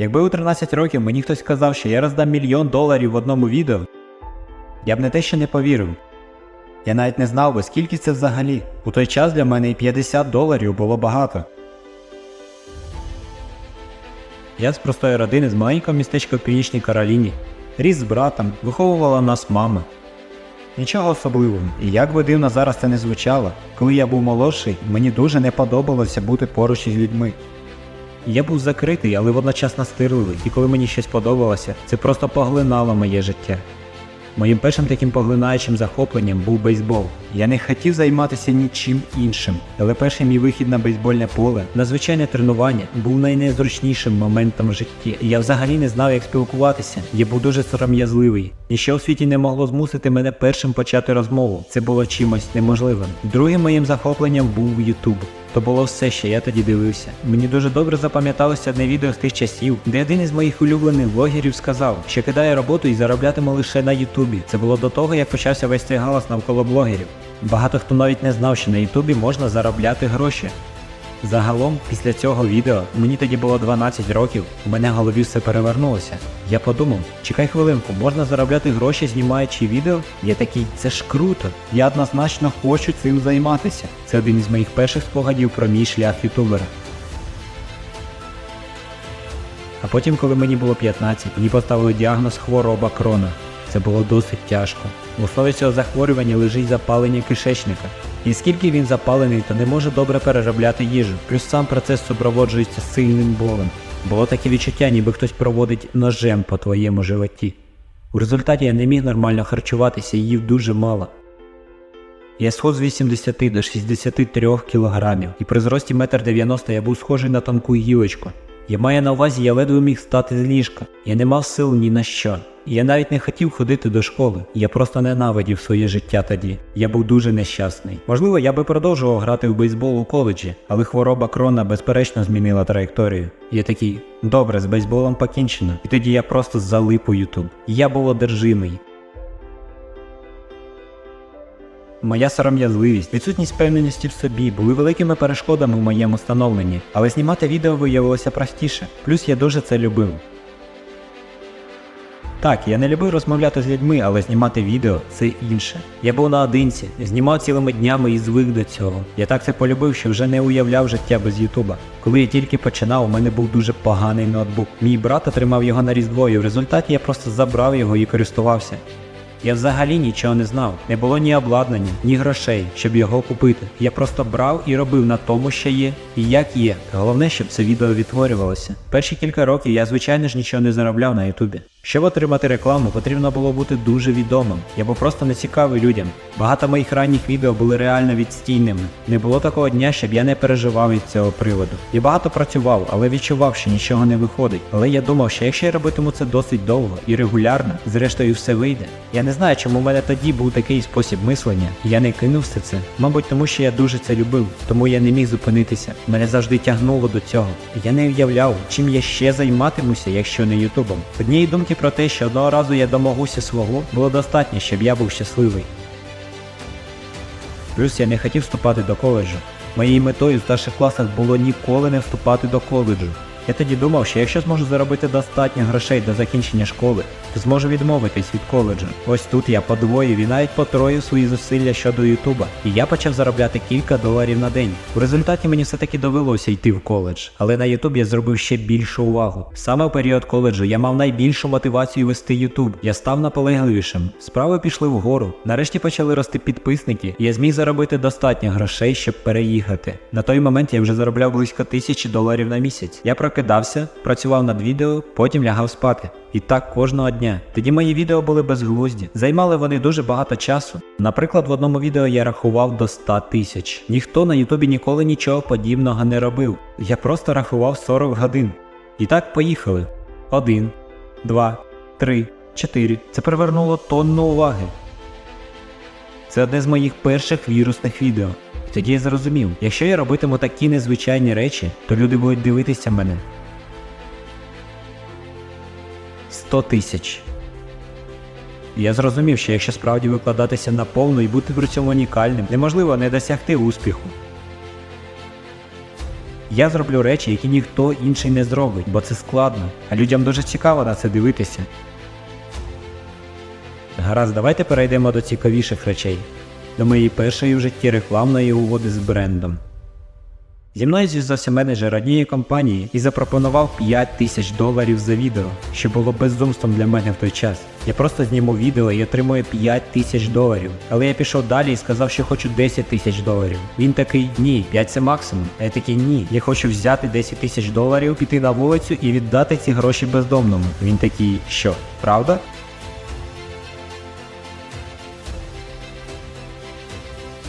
Якби у 13 років мені хтось сказав, що я роздам мільйон доларів в одному відео, я б не те, що не повірив. Я навіть не знав би, скільки це взагалі. У той час для мене і 50 доларів було багато. Я з простої родини з маленького містечка в Північній Кароліні. Ріс з братом, виховувала нас мама. Нічого особливого, і як би дивно зараз це не звучало, коли я був молодший, мені дуже не подобалося бути поруч із людьми. Я був закритий, але водночас настирливий, і коли мені щось подобалося, це просто поглинало моє життя. Моїм першим таким поглинаючим захопленням був бейсбол. Я не хотів займатися нічим іншим, але перший мій вихід на бейсбольне поле, на звичайне тренування, був найнезручнішим моментом в житті. Я взагалі не знав, як спілкуватися. Я був дуже сором'язливий. Ніщо у світі не могло змусити мене першим почати розмову. Це було чимось неможливим. Другим моїм захопленням був Ютуб. То було все, що я тоді дивився. Мені дуже добре запам'яталося одне відео з тих часів, де один із моїх улюблених блогерів сказав, що кидає роботу і зароблятиме лише на Ютубі. Це було до того, як почався весь цей галас навколо блогерів. Багато хто навіть не знав, що на Ютубі можна заробляти гроші. Загалом, після цього відео, мені тоді було 12 років, у мене в голові все перевернулося. Я подумав, чекай хвилинку, можна заробляти гроші, знімаючи відео? Я такий, це ж круто. Я однозначно хочу цим займатися. Це один із моїх перших спогадів про мій шлях ютубера. А потім, коли мені було 15, мені поставили діагноз хвороба крона. Це було досить тяжко. В основі цього захворювання лежить запалення кишечника. І він запалений, то не може добре переробляти їжу. Плюс сам процес супроводжується сильним болем. Було таке відчуття, ніби хтось проводить ножем по твоєму животі. У результаті я не міг нормально харчуватися і їв дуже мало. Я сход з 80 до 63 кілограмів, і при зрості 1,90 м я був схожий на тонку гілочку. Я маю на увазі, я ледве міг стати з ліжка. Я не мав сил ні на що. Я навіть не хотів ходити до школи. Я просто ненавидів своє життя тоді. Я був дуже нещасний. Можливо, я би продовжував грати в бейсбол у коледжі, але хвороба крона безперечно змінила траєкторію. Я такий, добре, з бейсболом покінчено. І тоді я просто залип у Ютуб. Я був одержимий. Моя сором'язливість, відсутність впевненості в собі були великими перешкодами в моєму становленні, але знімати відео виявилося простіше. Плюс я дуже це любив. Так, я не любив розмовляти з людьми, але знімати відео це інше. Я був наодинці, знімав цілими днями і звик до цього. Я так це полюбив, що вже не уявляв життя без Ютуба. Коли я тільки починав, у мене був дуже поганий ноутбук. Мій брат отримав його на різдво, і в результаті я просто забрав його і користувався. Я взагалі нічого не знав, не було ні обладнання, ні грошей, щоб його купити. Я просто брав і робив на тому, що є, і як є. Головне, щоб це відео відтворювалося. Перші кілька років я, звичайно ж, нічого не заробляв на Ютубі. Щоб отримати рекламу, потрібно було бути дуже відомим. Я був просто не цікавий людям. Багато моїх ранніх відео були реально відстійними. Не було такого дня, щоб я не переживав від цього приводу. Я багато працював, але відчував, що нічого не виходить. Але я думав, що якщо я робитиму це досить довго і регулярно, зрештою все вийде. Я не знаю, чому в мене тоді був такий спосіб мислення. Я не кинув все це. Мабуть, тому що я дуже це любив, тому я не міг зупинитися. Мене завжди тягнуло до цього. Я не уявляв, чим я ще займатимуся, якщо не Ютубом. Однієї думки про те, що одного разу я домогуся свого, було достатньо, щоб я був щасливий. Плюс я не хотів вступати до коледжу. Моєю метою в старших класах було ніколи не вступати до коледжу. Я тоді думав, що якщо зможу заробити достатньо грошей до закінчення школи, то зможу відмовитись від коледжу. Ось тут я подвоїв і навіть потроїв свої зусилля щодо Ютуба, і я почав заробляти кілька доларів на день. У результаті мені все-таки довелося йти в коледж, але на Ютуб я зробив ще більшу увагу. Саме в період коледжу я мав найбільшу мотивацію вести Ютуб. Я став наполегливішим. Справи пішли вгору. Нарешті почали рости підписники, і я зміг заробити достатньо грошей, щоб переїхати. На той момент я вже заробляв близько тисячі доларів на місяць. Я прокидався, працював над відео, потім лягав спати. І так кожного дня. Тоді мої відео були безглузді. Займали вони дуже багато часу. Наприклад, в одному відео я рахував до 100 тисяч. Ніхто на Ютубі ніколи нічого подібного не робив. Я просто рахував 40 годин. І так поїхали. Один, два, три, чотири. Це привернуло тонну уваги. Це одне з моїх перших вірусних відео. Тоді я зрозумів, якщо я робитиму такі незвичайні речі, то люди будуть дивитися мене. 100 тисяч. Я зрозумів, що якщо справді викладатися наповну і бути при цьому унікальним, неможливо не досягти успіху. Я зроблю речі, які ніхто інший не зробить, бо це складно, а людям дуже цікаво на це дивитися. Гаразд, давайте перейдемо до цікавіших речей, до моєї першої в житті рекламної угоди з брендом. Зі мною зв'язався менеджер однієї компанії і запропонував 5 тисяч доларів за відео, що було безумством для мене в той час. Я просто зніму відео і отримую 5 тисяч доларів. Але я пішов далі і сказав, що хочу 10 тисяч доларів. Він такий ні, 5 це максимум. А я такий ні. Я хочу взяти 10 тисяч доларів, піти на вулицю і віддати ці гроші бездомному. Він такий, що, правда?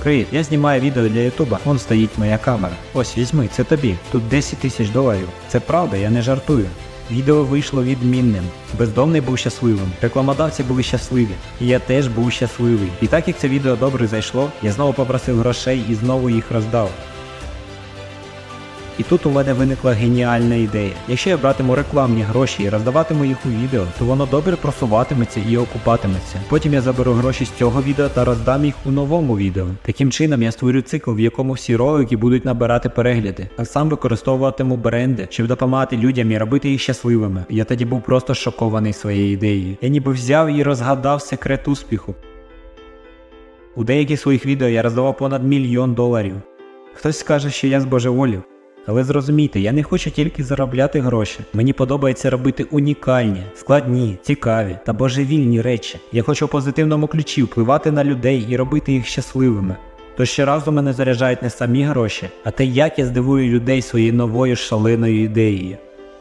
Привіт, я знімаю відео для Ютуба. Вон стоїть моя камера. Ось візьми, це тобі. Тут 10 тисяч доларів. Це правда, я не жартую. Відео вийшло відмінним. Бездомний був щасливим, рекламодавці були щасливі, і я теж був щасливий. І так як це відео добре зайшло, я знову попросив грошей і знову їх роздав. І тут у мене виникла геніальна ідея. Якщо я братиму рекламні гроші і роздаватиму їх у відео, то воно добре просуватиметься і окупатиметься. Потім я заберу гроші з цього відео та роздам їх у новому відео. Таким чином я створю цикл, в якому всі ролики будуть набирати перегляди, а сам використовуватиму бренди, щоб допомагати людям і робити їх щасливими. Я тоді був просто шокований своєю ідеєю. Я ніби взяв і розгадав секрет успіху. У деяких своїх відео я роздавав понад мільйон доларів. Хтось скаже, що я збожеволів. Але зрозумійте, я не хочу тільки заробляти гроші. Мені подобається робити унікальні, складні, цікаві та божевільні речі. Я хочу в позитивному ключі впливати на людей і робити їх щасливими. То щоразу мене заряджають не самі гроші, а те, як я здивую людей своєю новою шаленою ідеєю.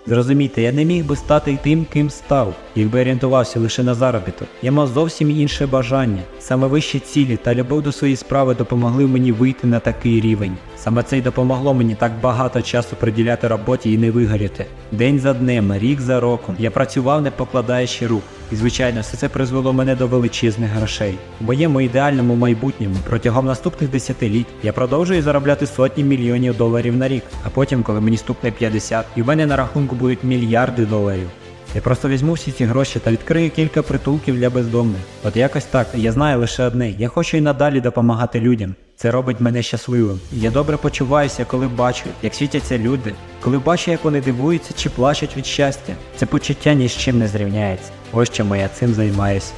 Зрозумійте, я не міг би стати тим, ким став, якби орієнтувався лише на заробіток. Я мав зовсім інше бажання. Саме вищі цілі та любов до своєї справи допомогли мені вийти на такий рівень. Саме це й допомогло мені так багато часу приділяти роботі і не вигоріти. День за днем, рік за роком. Я працював, не покладаючи рук. І звичайно, все це призвело мене до величезних грошей. У моєму ідеальному майбутньому протягом наступних десятиліть я продовжую заробляти сотні мільйонів доларів на рік, а потім, коли мені стукне 50, і в мене на рахунку будуть мільярди доларів. Я просто візьму всі ці гроші та відкрию кілька притулків для бездомних. От якось так. Я знаю лише одне. Я хочу і надалі допомагати людям. Це робить мене щасливим. Я добре почуваюся, коли бачу, як світяться люди, коли бачу, як вони дивуються чи плачуть від щастя. Це почуття ні з чим не зрівняється. Ось чому я цим займаюся.